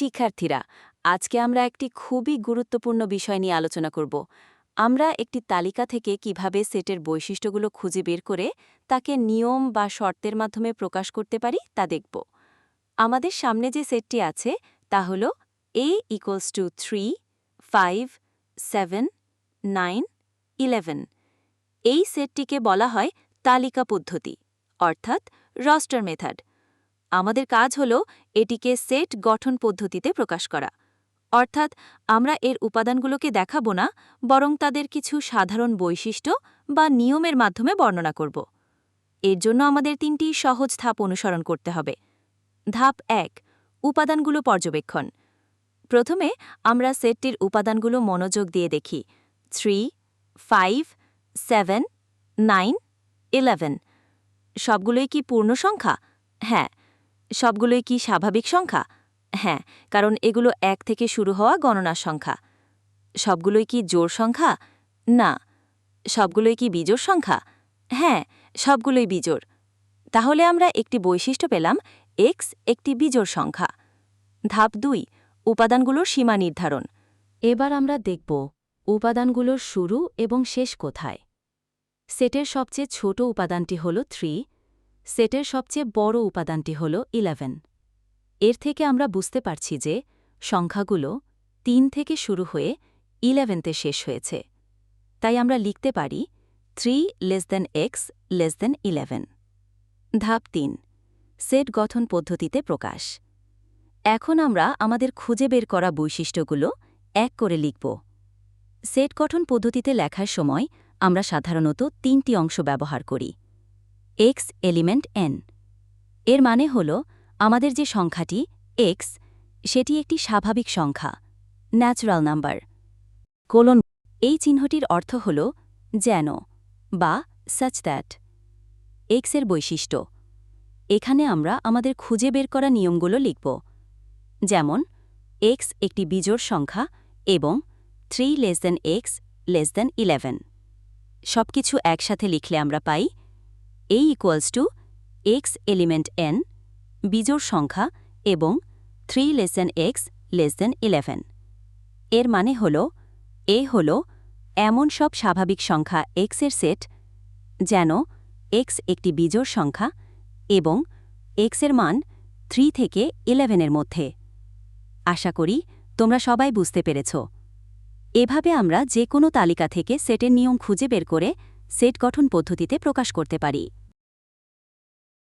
শিক্ষার্থীরা, আজকে আমরা একটি খুবই গুরুত্বপূর্ণ বিষয় নিয়ে আলোচনা করব। আমরা একটি তালিকা থেকে কীভাবে সেটের বৈশিষ্ট্যগুলো খুঁজে বের করে তাকে নিয়ম বা শর্তের মাধ্যমে প্রকাশ করতে পারি তা দেখব। আমাদের সামনে যে সেটটি আছে তা হল A equals to three five seven nine eleven এই সেটটিকে বলা হয় তালিকা পদ্ধতি, অর্থাৎ রস্টার মেথড আমাদের কাজ হল এটিকে সেট গঠন পদ্ধতিতে প্রকাশ করা। অর্থাৎ আমরা এর উপাদানগুলোকে দেখাব না, বরং তাদের কিছু সাধারণ বৈশিষ্ট্য বা নিয়মের মাধ্যমে বর্ণনা করব। এর জন্য আমাদের তিনটি সহজ ধাপ অনুসরণ করতে হবে। ধাপ এক, উপাদানগুলো পর্যবেক্ষণ। প্রথমে আমরা সেটটির উপাদানগুলো মনোযোগ দিয়ে দেখি। Three, five, seven, nine, eleven. সবগুলোই কি পূর্ণ সংখ্যা হ্যাঁ সবগুলোই কি স্বাভাবিক সংখ্যা? হ্যাঁ কারণ এগুলো এক থেকে শুরু হওয়া গণনার সংখ্যা। সবগুলোই কি জোড় সংখ্যা? না। সবগুলোই কি বিজোড় সংখ্যা? হ্যাঁ সবগুলোই বিজোড়। তাহলে আমরা একটি বৈশিষ্ট্য পেলাম এক্স একটি বিজোড় সংখ্যা। ধাপ দুই, উপাদানগুলোর সীমা নির্ধারণ। এবার আমরা দেখব উপাদানগুলোর শুরু এবং শেষ কোথায়। সেটের সবচেয়ে ছোট উপাদানটি হল থ্রি সেটের সবচেয়ে বড় উপাদানটি হল ইলেভেন এর থেকে আমরা বুঝতে পারছি যে সংখ্যাগুলো তিন থেকে শুরু হয়ে ইলেভেনতে শেষ হয়েছে। তাই আমরা লিখতে পারি three less than x less than eleven ধাপ তিন, সেট গঠন পদ্ধতিতে প্রকাশ। এখন আমরা আমাদের খুঁজে বের করা বৈশিষ্ট্যগুলো এক করে লিখব। সেট গঠন পদ্ধতিতে লেখার সময় আমরা সাধারণত তিনটি অংশ ব্যবহার করি। এক্স এলিমেন্ট এন এর মানে হল আমাদের যে সংখ্যাটি এক্স সেটি একটি স্বাভাবিক সংখ্যা ন্যাচুরাল নাম্বার কোলন, এই চিহ্নটির অর্থ হল যেন বা সাচ দ্যাট এক্সের বৈশিষ্ট্য, এখানে আমরা আমাদের খুঁজে বের করা নিয়মগুলো লিখব। যেমন এক্স একটি বিজোড় সংখ্যা এবং three less than x less than eleven সবকিছু একসাথে লিখলে আমরা পাই A equals to x element N বিজোড় সংখ্যা এবং three less than x less than eleven এর মানে হল এ হল এমন সব স্বাভাবিক সংখ্যা এক্সের সেট যেন এক্স একটি বিজোড় সংখ্যা এবং এক্সের মান থ্রি থেকে ইলেভেনের মধ্যে। আশা করি তোমরা সবাই বুঝতে পেরেছ। এভাবে আমরা যে কোনো তালিকা থেকে সেটের নিয়ম খুঁজে বের করে সেট গঠন পদ্ধতিতে প্রকাশ করতে পারি।